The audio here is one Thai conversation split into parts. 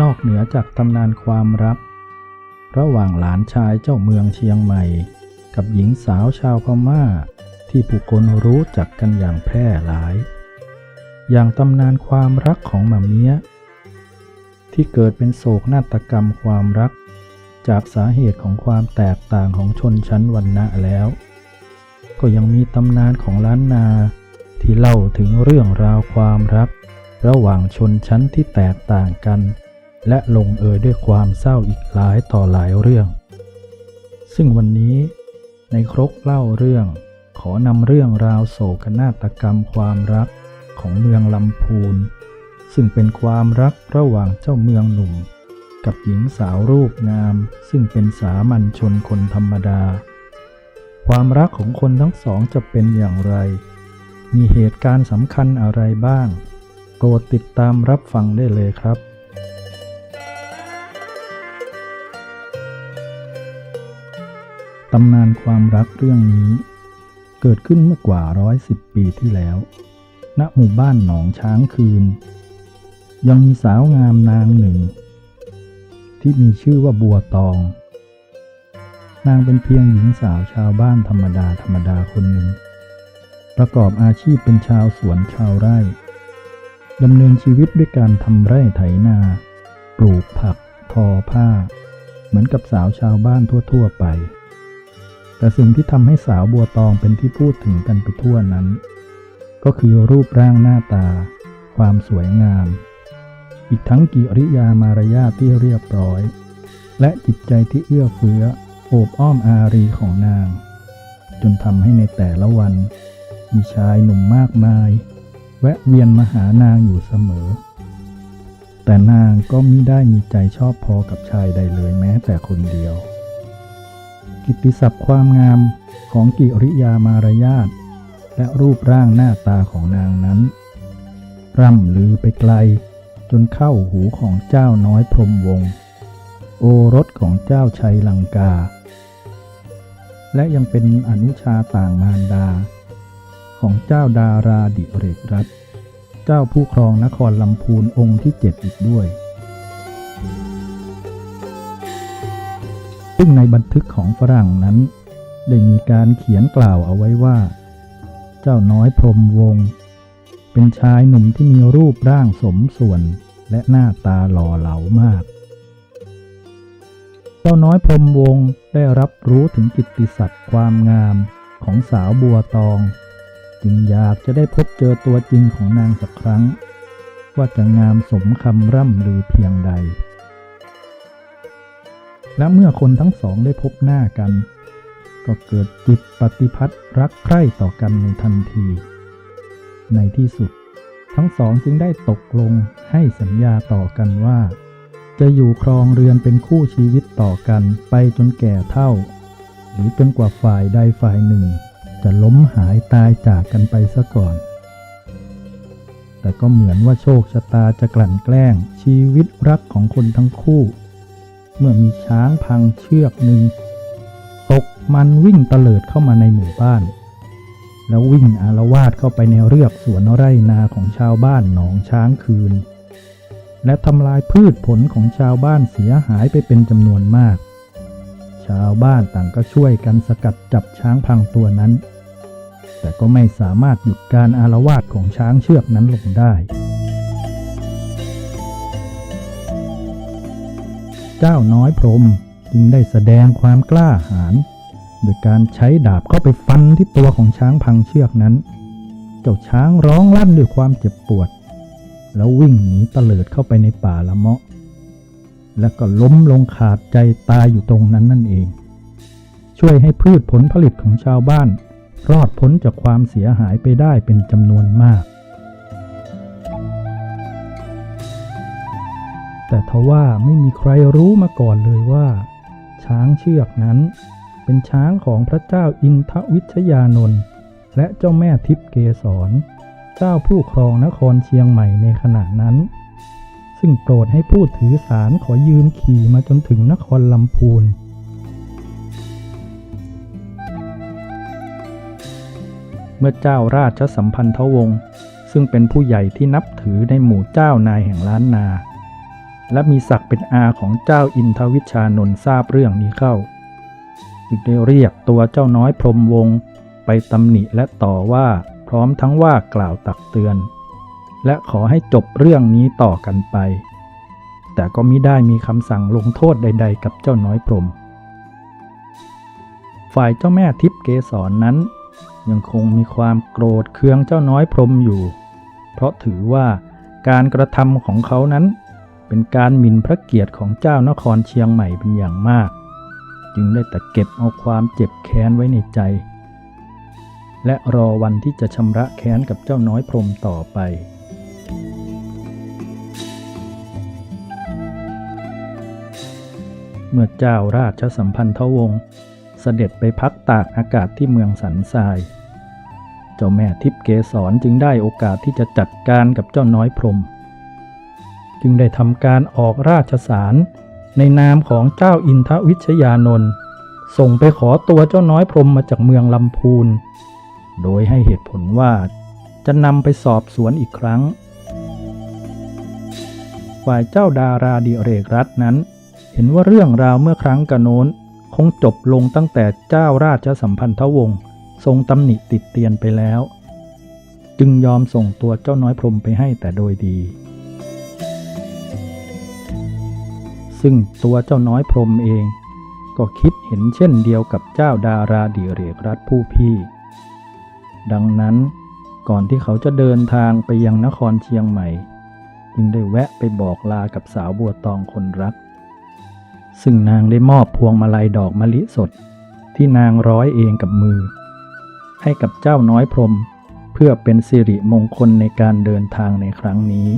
นอกเหนือจากตำนานความรัก ระหว่างหลานชายเจ้าเมืองเชียงใหม่ กับหญิงสาวชาวพม่า ที่ผู้คนรู้จักกันอย่างแพร่หลาย อย่างตำนานความรักของหมาเมียที่เกิดเป็นโศกนาฏกรรมความรัก จากสาเหตุของความแตกต่างของชนชั้นวรรณะแล้ว ก็ยังมีตำนานของล้านนาที่เล่าถึงเรื่องราวความรัก ระหว่างชนชั้นที่แตกต่างกัน และลงเอยด้วยความเศร้าอีกหลายต่อหลายเรื่อง ซึ่งวันนี้ในครกเล่าเรื่อง ขอนำเรื่องราวโศกนาฏกรรมความรักของเมืองลำพูน ซึ่งเป็นความรักระหว่างเจ้าเมืองหนุ่ม กับหญิงสาวรูปงาม ซึ่งเป็นสามัญชนคนธรรมดา ความรักของคนทั้งสองจะเป็นอย่างไร มีเหตุการณ์สำคัญอะไรบ้าง โปรดติดตามรับฟังได้เลยครับ ตำนานความรักเรื่องนี้ เกิดขึ้นเมื่อกว่าร้อยสิบปีที่แล้ว ณ หมู่บ้านหนองช้างคืน ยังมีสาวงามนางหนึ่ง ที่มีชื่อว่าบัวตอง นางเป็นเพียงหญิงสาวชาวบ้านธรรมดาธรรมดาคนหนึ่ง ประกอบอาชีพเป็นชาวสวนชาวไร่ดำเนินชีวิตด้วยการทำไร่ไถนา ปลูกผัก ทอผ้า เหมือนกับสาวชาวบ้านทั่ว ๆ ไป แต่สิ่งที่ทำให้สาวบัวตองเป็นที่พูดถึงกันไปทั่วนั้น ก็คือรูปร่างหน้าตา ความสวยงาม อีกทั้งกิริยามารยาทที่เรียบร้อย และจิตใจที่เอื้อเฟื้อโอบอ้อมอารีของนาง จนทำให้ในแต่ละวัน มีชายหนุ่มมากมาย แวะเวียนมาหานางอยู่เสมอ แต่นางก็มิได้มีใจชอบพอกับชายใดเลยแม้แต่คนเดียว กิติศัพท์ความงามของกิริยามารยาทและรูปร่างหน้าตาของนางนั้น ร่ำลือไปไกล จนเข้าหูของเจ้าน้อยพรมวงศ์โอรสของเจ้าชัยลังกา และยังเป็นอนุชาต่างมารดา ของเจ้าดาราดิเรกรัตเจ้าผู้ครองนครลำพูนองค์ที่เจ็ดอีกด้วย ซึ่งในบันทึกของฝรั่งนั้น ได้มีการเขียนกล่าวเอาไว้ว่า เจ้าน้อยพรมวงศ์เป็นชายหนุ่มที่มีรูปร่างสมส่วนและหน้าตาหล่อเหลามาก เจ้าน้อยพรมวงศ์ได้รับรู้ถึงกิตติศัพท์ความงามของสาวบัวตอง จึงอยากจะได้พบเจอตัวจริงของนางสักครั้ง ว่าจะงามสมคำร่ำลือเพียงใด และเมื่อคนทั้งสองได้พบหน้ากัน ก็เกิดจิตปฏิพัทธ์รักใคร่ต่อกันในทันที ในที่สุด ทั้งสองจึงได้ตกลงให้สัญญาต่อกันว่า จะอยู่ครองเรือนเป็นคู่ชีวิตต่อกันไปจนแก่เท่า หรือจนกว่าฝ่ายใดฝ่ายหนึ่ง จะล้มหายตายจากกันไปซะก่อนแต่ก็เหมือนว่าโชคชะตาจะกลั่นแกล้งชีวิตรักของคนทั้งคู่ เมื่อมีช้างพังเชือกหนึ่งตกมันวิ่งเตลิดเข้ามาในหมู่บ้าน แล้ววิ่งอารวาสเข้าไปในเรือกสวนไร่นาของชาวบ้านหนองช้างคืน และทำลายพืชผลของชาวบ้านเสียหายไปเป็นจำนวนมาก ชาวบ้านต่างก็ช่วยกันสกัดจับช้างพังตัวนั้น แต่ก็ไม่สามารถหยุดการอารวาสของช้างเชือกนั้นลงได้ เจ้าน้อยพรมจึงได้แสดงความกล้าหาญโดยการใช้ดาบเข้าไปฟันที่ตัวของช้างพังเชือกนั้น เจ้าช้างร้องลั่นด้วยความเจ็บปวด แล้ววิ่งหนีเตลิดเข้าไปในป่าละเมาะ แล้วก็ล้มลงขาดใจตายอยู่ตรงนั้นนั่นเอง ช่วยให้พืชผลผลิตของชาวบ้าน รอดพ้นจากความเสียหายไปได้เป็นจำนวนมาก แต่ทว่าไม่มีใครรู้มาก่อนเลยว่า ช้างเชือกนั้น เป็นช้างของพระเจ้าอินทวิชยานนท์และเจ้าแม่ทิพย์เกษรเจ้าผู้ครองนครเชียงใหม่ในขณะนั้น ซึ่งโปรดให้ผู้ถือสารขอยืมขี่มาจนถึงนครลำพูนเมื่อเจ้าราชสัมพันธวงศ์ซึ่งเป็นผู้ใหญ่ที่นับถือในหมู่เจ้านายแห่งล้านนา และมีศักดิ์เป็นอาของเจ้าอินทวิชานนท์ทราบเรื่องนี้เข้า จึงได้เรียกตัวเจ้าน้อยพรมวงศ์ไปตำหนิและต่อว่าพร้อมทั้งว่ากล่าวตักเตือน และขอให้จบเรื่องนี้ต่อกันไป แต่ก็มิได้มีคำสั่งลงโทษใด ๆ กับเจ้าน้อยพรม ฝ่ายเจ้าแม่ทิพย์เกสรนนั้น ยังคงมีความโกรธเคืองเจ้าน้อยพรมอยู่ เพราะถือว่าการกระทำของเขานั้น เป็นการหมิ่นพระเกียรติของเจ้านครเชียงใหม่เป็นอย่างมาก จึงได้แต่เก็บเอาความเจ็บแค้นไว้ในใจ และรอวันที่จะชำระแค้นกับเจ้าน้อยพรมต่อไปเมื่อเจ้าราชสัมพันธวงศ์เสด็จไปพักตากอากาศที่เมืองสันทราย เจ้าแม่ทิพย์เกสรจึงได้โอกาสที่จะจัดการกับเจ้าน้อยพรม จึงได้ทำการออกราชสารในนามของเจ้าอินทวิชยานนท์ส่งไปขอตัวเจ้าน้อยพรมมาจากเมืองลำพูน โดยให้เหตุผลว่าจะนำไปสอบสวนอีกครั้ง ฝ่ายเจ้าดาราดิเรกรัตน์นั้น เห็นว่าเรื่องราวเมื่อครั้งกระโน้นคงจบลงตั้งแต่เจ้าราชสัมพันธวงศ์ทรงตำหนิติดเตียนไปแล้ว จึงยอมส่งตัวเจ้าน้อยพรมไปให้แต่โดยดี ซึ่งตัวเจ้าน้อยพรมเอง ก็คิดเห็นเช่นเดียวกับเจ้าดาราดิเรกรัฐผู้พี่ ดังนั้นก่อนที่เขาจะเดินทางไปยังนครเชียงใหม่ จึงได้แวะไปบอกลากับสาวบัวตองคนรัก ซึ่งนางได้มอบพวงมาลัยดอกมะลิสด ที่นางร้อยเองกับมือ ให้กับเจ้าน้อยพรมเพื่อเป็นสิริมงคลในการเดินทางในครั้งนี้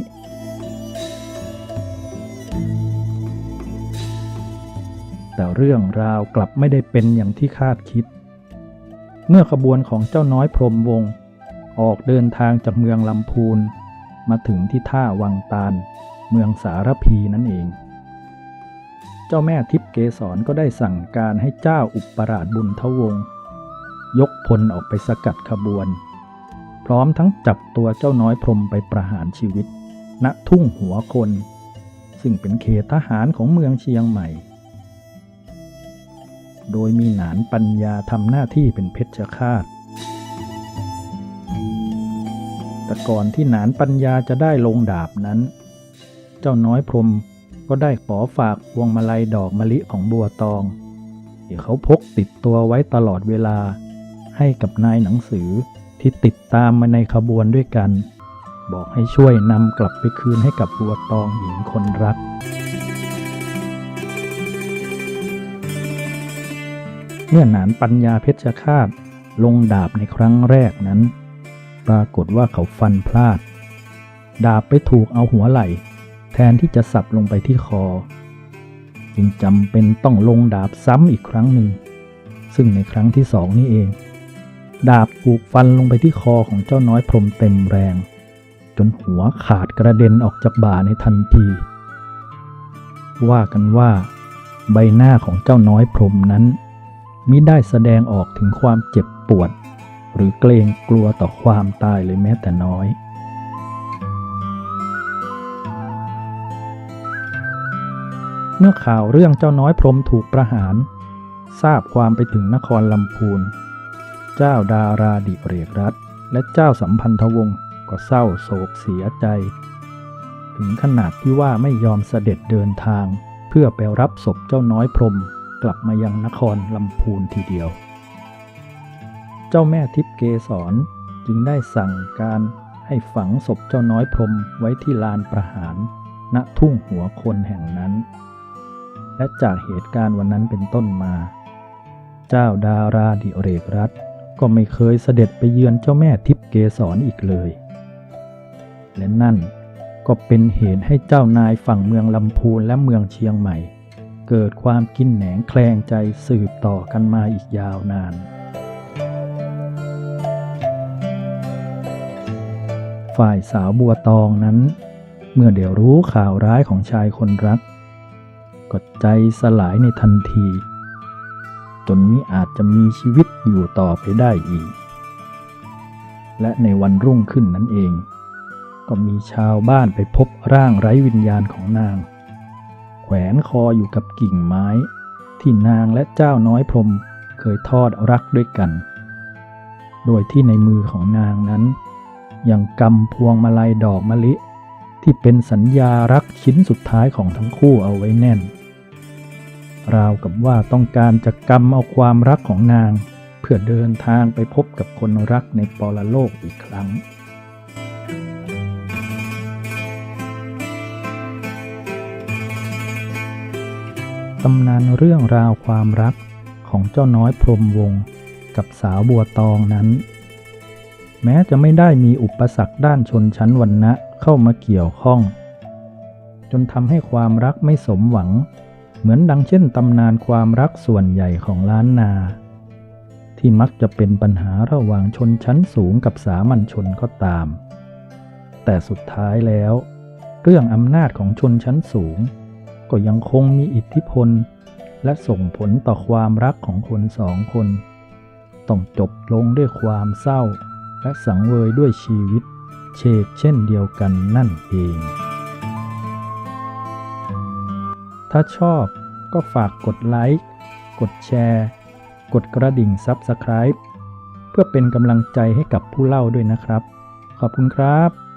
แต่เรื่องราวกลับไม่ได้เป็นอย่างที่คาดคิด เมื่อขบวนของเจ้าน้อยพรมวงศ์ออกเดินทางจากเมืองลำพูน มาถึงที่ท่าวังตาล เมืองสารพีนั่นเอง เจ้าแม่ทิพย์เกสรก็ได้สั่งการให้เจ้าอุปราชบุญทวงศ์ยกพลออกไปสกัดขบวน พร้อมทั้งจับตัวเจ้าน้อยพรมไปประหารชีวิต ณทุ่งหัวคน ซึ่งเป็นเขตทหารของเมืองเชียงใหม่ โดยมีหนานปัญญาทำหน้าที่เป็นเพชฌฆาต แต่ก่อนที่หนานปัญญาจะได้ลงดาบนั้น เจ้าน้อยพรหมก็ได้ขอฝากพวงมาลัยดอกมะลิของบัวตอง ที่เขาพกติดตัวไว้ตลอดเวลา ให้กับนายหนังสือที่ติดตามมาในขบวนด้วยกัน บอกให้ช่วยนำกลับไปคืนให้กับบัวตองหญิงคนรัก เมื่อหนานปัญญาเพชฌฆาตลงดาบในครั้งแรกนั้น ปรากฏว่าเขาฟันพลาด ดาบไปถูกเอาหัวไหล่ แทนที่จะสับลงไปที่คอ จึงจำเป็นต้องลงดาบซ้ำอีกครั้งหนึ่ง ซึ่งในครั้งที่สองนี่เอง ดาบถูกฟันลงไปที่คอของเจ้าน้อยพรหมเต็มแรง จนหัวขาดกระเด็นออกจากบ่าในทันที ว่ากันว่า ใบหน้าของเจ้าน้อยพรหมนั้น มิได้แสดงออกถึงความเจ็บปวด หรือเกรงกลัวต่อความตายเลยแม้แต่น้อย เมื่อข่าวเรื่องเจ้าน้อยพรมถูกประหาร ทราบความไปถึงนครลำพูน เจ้าดาราดิเรกรัฐ และเจ้าสัมพันธวงศ์ก็เศร้าโศกเสียใจ ถึงขนาดที่ว่าไม่ยอมเสด็จเดินทางเพื่อไปรับศพเจ้าน้อยพรม กลับมายังนครลำพูนทีเดียว เจ้าแม่ทิพย์เกสรจึงได้สั่งการให้ฝังศพเจ้าน้อยพรมไว้ที่ลานประหาร ณทุ่งหัวคนแห่งนั้น และจากเหตุการณ์วันนั้นเป็นต้นมา เจ้าดาราดิเรกรัฐก็ไม่เคยเสด็จไปเยือนเจ้าแม่ทิพย์เกสรอีกเลย และนั่นก็เป็นเหตุให้เจ้านายฝั่งเมืองลำพูนและเมืองเชียงใหม่ เกิดความกินแหนงแคลงใจสืบต่อกันมาอีกยาวนาน ฝ่ายสาวบัวตองนั้น เมื่อเดี๋ยวรู้ข่าวร้ายของชายคนรัก ก็ใจสลายในทันที จนมิอาจจะมีชีวิตอยู่ต่อไปได้อีก และในวันรุ่งขึ้นนั้นเอง ก็มีชาวบ้านไปพบร่างไร้วิญญาณของนาง แวนคออยู่กับกิ่งไม้ ที่นางและเจ้าน้อยพรมเคยทอดรักด้วยกัน โดยที่ในมือของนางนั้น ยังกำพวงมาลัยดอกมะลิ ที่เป็นสัญญารักชิ้นสุดท้ายของทั้งคู่เอาไว้แน่น ราวกับว่าต้องการจะกำเอาความรักของนาง เพื่อเดินทางไปพบกับคนรักในปรโลกอีกครั้ง ตำนานเรื่องราวความรักของเจ้าน้อยพรมวงศ์กับสาวบัวตองนั้น แม้จะไม่ได้มีอุปสรรคด้านชนชั้นวรรณะเข้ามาเกี่ยวข้อง จนทำให้ความรักไม่สมหวัง เหมือนดังเช่นตำนานความรักส่วนใหญ่ของล้านนา ที่มักจะเป็นปัญหาระหว่างชนชั้นสูงกับสามัญชนก็ตาม แต่สุดท้ายแล้ว เรื่องอำนาจของชนชั้นสูง ก็ยังคงมีอิทธิพล และส่งผลต่อความรักของคนสองคน ต้องจบลงด้วยความเศร้า และสังเวยด้วยชีวิต เชกเช่นเดียวกันนั่นเอง ถ้าชอบก็ฝากกดไลค์ กดแชร์ กดกระดิ่ง Subscribe เพื่อเป็นกำลังใจให้กับผู้เล่าด้วยนะครับ ขอบคุณครับ